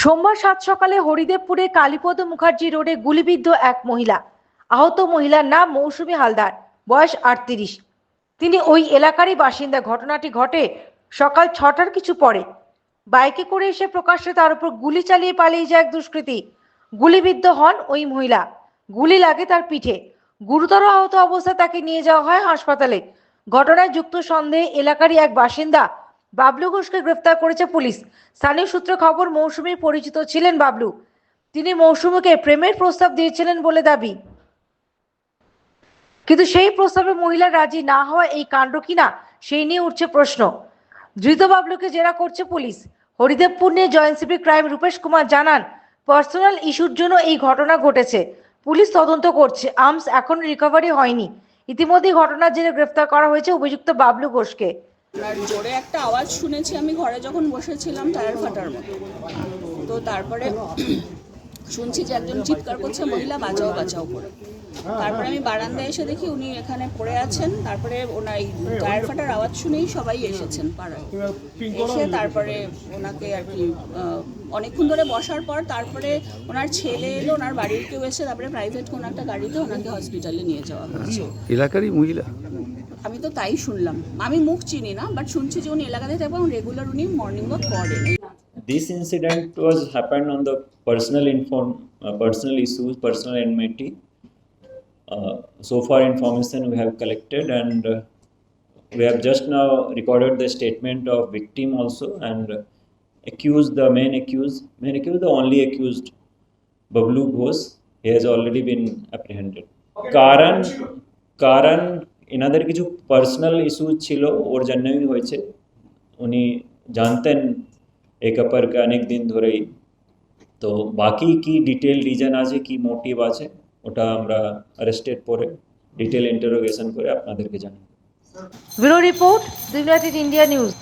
সোমবার সাত সকালে হরিদেবপুরে কালীপদ মুখার্জি রোডে গুলিবিদ্ধ এক মহিলা। আহত মহিলার নাম মৌসুমী হালদার, বয়স আটত্রিশ। তিনি ওই এলাকারই বাসিন্দা। ঘটনাটি ঘটে সকাল ছটার কিছু পরে। বাইকে করে এসে প্রকাশ্যে তার উপর গুলি চালিয়ে পালিয়ে যায় এক দুষ্কৃতী। গুলিবিদ্ধ হন ওই মহিলা। গুলি লাগে তার পিঠে। গুরুতর আহত অবস্থায় তাকে নিয়ে যাওয়া হয় হাসপাতালে। ঘটনায় যুক্ত সন্দেহে এলাকারই এক বাসিন্দা বাবলু ঘোষকে গ্রেফতার করেছে পুলিশ। স্থানীয় সূত্রে খবর মৌসুমীর পরিচিত ছিলেন বাবলু। তিনি মৌসুমীকে প্রেমের প্রস্তাব দিয়েছিলেন বলে দাবি। কিন্তু সেই প্রস্তাবে মহিলা রাজি না হওয়া এই কাণ্ড কিনা, সেই নিয়ে উঠছে প্রশ্ন। ধৃত বাবলুকে জেরা করছে পুলিশ। হরিদেবপুর নিয়ে joint CP crime Rupesh Kumar জানান, পার্সোনাল ইস্যুর জন্য এই ঘটনা ঘটেছে। পুলিশ তদন্ত করছে, আর্মস এখন রিকভারি হয়নি। ইতিমধ্যেই ঘটনার জেরে গ্রেফতার করা হয়েছে অভিযুক্ত বাবলু ঘোষকে। আর জোরে একটা আওয়াজ শুনেছি, আমি ঘরে যখন বসেছিলাম টায়ার ফাটার মতো। তো তারপরে শুনছি যে একজন চিৎকার করছে, মহিলা বাঁচাও বাঁচাও করে। তারপরে আমি বারান্দায় এসে দেখি উনি এখানে পড়ে আছেন। তারপরে ওনার এই টায়ার ফাটার আওয়াজ শুনেই সবাই এসেছেন পাড়ায়। এসে তারপরে ওনাকে আর কি অনেকক্ষণ ধরে বসার পর তারপরে ওনার ছেলে এলো, ওনার বাড়ির কেউ এসে তারপরে প্রাইভেট কোনো একটা গাড়িতে ওনাকে হসপিটালে নিয়ে যাওয়া হয়েছে। এলাকারই মহিলা? আমি তো তাই শুনলাম আমি মুখ চিনি না বাট শুনছি যে উনি এলাকাতে থাকবেন এবং রেগুলার উনি মর্নিং ওয়াক করেন This incident was happened on the personal inform, uh, personal issues, personal enmity. Uh, so far information we have collected and uh, we have just now recorded the statement of victim also and uh, accused, the main accused, main accused, the only accused, Bablu Ghosh, he has already been apprehended. কারণ কারণ এনাদের কিছু personal issue ছিল, ওর জন্যই হয়েছে। উনি জানতেন এক অপরকে অনেক দিন ধরেই। তো বাকি কি ডিটেল রিজন আছে, কি মোটিভ আছে, ওটা আমরা অ্যারেস্টেড পরে ডিটেল ইন্টারোগেশন করে আপনাদেরকে জানাব। Bureau report India News.